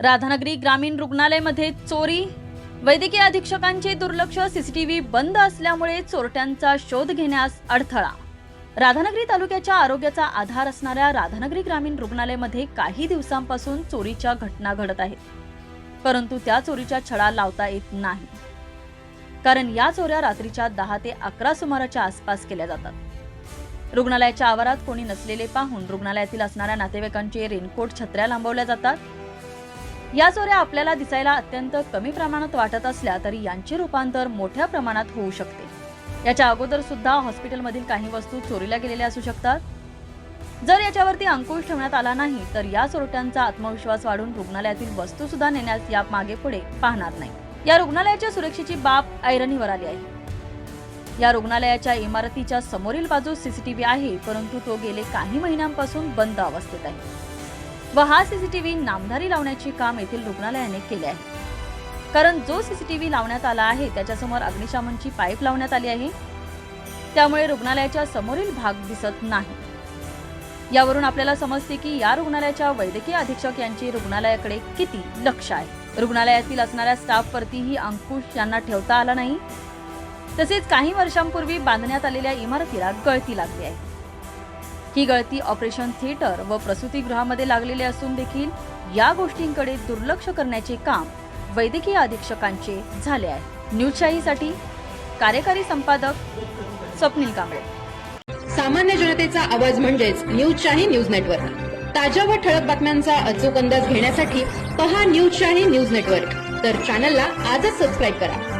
राधानगरी ग्रामीण रुग्णालयमध्ये चोरी वैद्यकीय अधीक्षकांचे दुर्लक्ष सीसीटीव्ही बंद असल्यामुळे चोरट्यांचा शोध घेण्यास अडथळा. राधानगरी तालुक्याच्या आरोग्याचा आधार असणाऱ्या राधानगरी ग्रामीण रुग्णालयामध्ये काही दिवसांपासून चोरीच्या घटना घडत आहेत. परंतु त्या चोरीच्या छडा लावता येत नाही. कारण या चोऱ्या रात्रीच्या दहा ते अकरा सुमाराच्या आसपास केल्या जातात. रुग्णालयाच्या आवारात कोणी नसलेले पाहून रुग्णालयातील असणाऱ्या नातेवाईकांचे रेनकोट छत्र्या लांबवल्या जातात. या चोऱ्या आपल्याला दिसायला अत्यंत कमी प्रमाणात वाटत असल्या तरी यांचे रूपांतर मोठ्या प्रमाणात होऊ शकते. याच्या अगोदर सुद्धा हॉस्पिटलमधील काही वस्तू चोरीला गेलेल्या असू शकतात. जर याच्यावरती अंकुश ठेवण्यात आला नाही तर या चोरट्यांचा आत्मविश्वास वाढून रुग्णालयातील वस्तू सुद्धा नेण्यास या मागे पुढे पाहणार नाही. या रुग्णालयाच्या सुरक्षेची बाब ऐरणीवर आली आहे. या रुग्णालयाच्या इमारतीच्या समोरील बाजूस सीसीटीव्ही आहे परंतु तो गेले काही महिन्यांपासून बंद अवस्थेत आहे. व हा सीसीटीव्ही नामधारी लावण्याचे काम येथील रुग्णालयाने केले आहे कारण जो सीसीटीव्ही लावण्यात आला आहे त्याच्यासमोर अग्निशामनची पाईप लावण्यात आली आहे. त्यामुळे रुग्णालयाच्या समोरील भाग दिसत नाही. यावरून आपल्याला समजते की या रुग्णालयाच्या वैद्यकीय अधीक्षक यांचे रुग्णालयाकडे किती लक्ष आहे. रुग्णालयातील असणाऱ्या स्टाफवरतीही अंकुश यांना ठेवता आला नाही. तसेच काही वर्षांपूर्वी बांधण्यात आलेल्या इमारतीला गळती लागली आहे. ही गळती ऑपरेशन थिएटर व प्रसूतीगृहामध्ये लागलेली असून देखील या गोष्टींकडे दुर्लक्ष करण्याचे काम वैद्यकीय अधीक्षकांचे झाले आहे. न्यूजशाहीसाठी कार्यकारी संपादक स्वप्नील कांबळे. सामान्य जनतेचा आवाज म्हणजेच न्यूजशाही न्यूज नेटवर्क. ताज्या व ठळक बातम्यांचा अचूक अंदाज घेण्यासाठी पहा न्यूजशाही न्यूज नेटवर्क. तर चॅनलला आजच सबस्क्राईब करा.